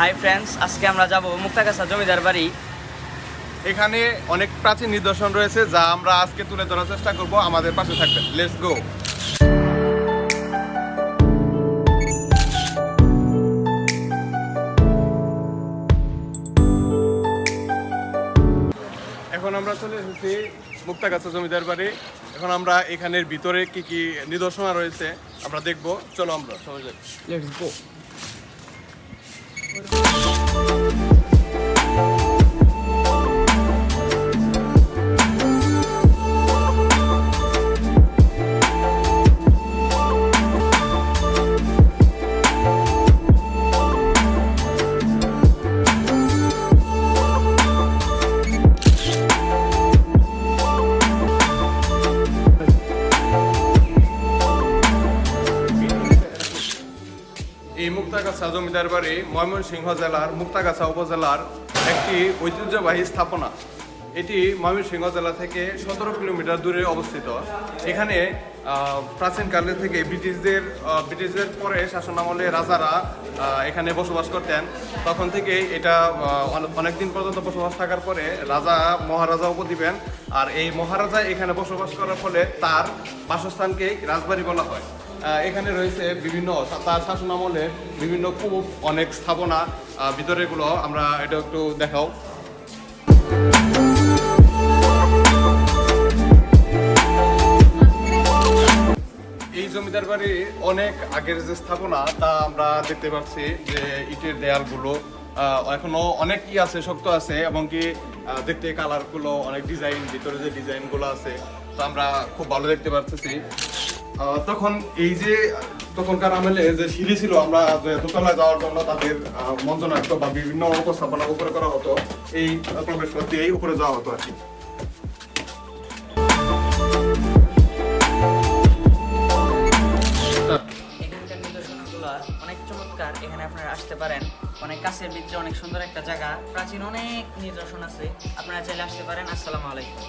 Hi friends আজকে আমরা যাব মুক্তাগাছা জমিদার বাড়ি। এখানে অনেক প্রাচীন নিদর্শন রয়েছে যা আমরা আজকে তুলে ধরার চেষ্টা করব। আমাদের পাশে থাকবেন। লেটস গো এখন আমরা চলে এসেছি মুক্তাগাছা জমিদার বাড়ি। এখন আমরা এখানের ভিতরে কি কি নিদর্শনা রয়েছে আমরা দেখব। চলো আমরা। সবাই যাই লেটস গো ஒரு এই মুক্তাগাছা জমিদার বাড়ি ময়মনসিংহ জেলার মুক্তাগাছা উপজেলার একটি ঐতিহ্যবাহী স্থাপনা। এটি ময়মনসিংহ জেলা থেকে সতেরো কিলোমিটার দূরে অবস্থিত। এখানে প্রাচীনকালে থেকে ব্রিটিশদের ব্রিটিশদের পরে শাসন আমলে রাজারা এখানে বসবাস করতেন। তখন থেকে এটা অনেক দিন পর্যন্ত বসবাস থাকার পরে রাজা মহারাজা উপদ্বীপেন আর এই মহারাজা এখানে বসবাস করার ফলে তার বাসস্থানকে রাজবাড়ি বলা হয়। এখানে রয়েছে বিভিন্ন তার শাসন আমলের বিভিন্ন কূপ, অনেক স্থাপনা ভিতরেগুলো আমরা এটা একটু দেখাও। এই জমিদার বাড়ির অনেক আগের যে স্থাপনা, তা আমরা দেখতে পাচ্ছি যে ইটের দেয়ালগুলো এখনও অনেক কি আছে, শক্ত আছে, এবং কি দেখতে কালারগুলো অনেক ডিজাইন ভিতরে যে ডিজাইনগুলো আছে, তো আমরা খুব ভালো দেখতে পাচ্ছি তখন এই যে তখনকার আমলে যে সিঁড়ি ছিল আমরা যে দোতলায় যাওয়ার জন্য তাদের আহ, মঞ্চনাট্য বা বিভিন্ন উপস্থাপনা উপরে করা হতো এই প্রবেশ পথ দিয়েই উপরে যাওয়া হতো আর কি। এখানকার অনেক চমৎকার এখানে আপনারা আসতে পারেন। অনেক কাছের ভিতরে অনেক সুন্দর একটা জায়গা প্রাচীন অনেক নিদর্শন আছে আপনারা চাইলে আসতে পারেন। আসসালামু আলাইকুম।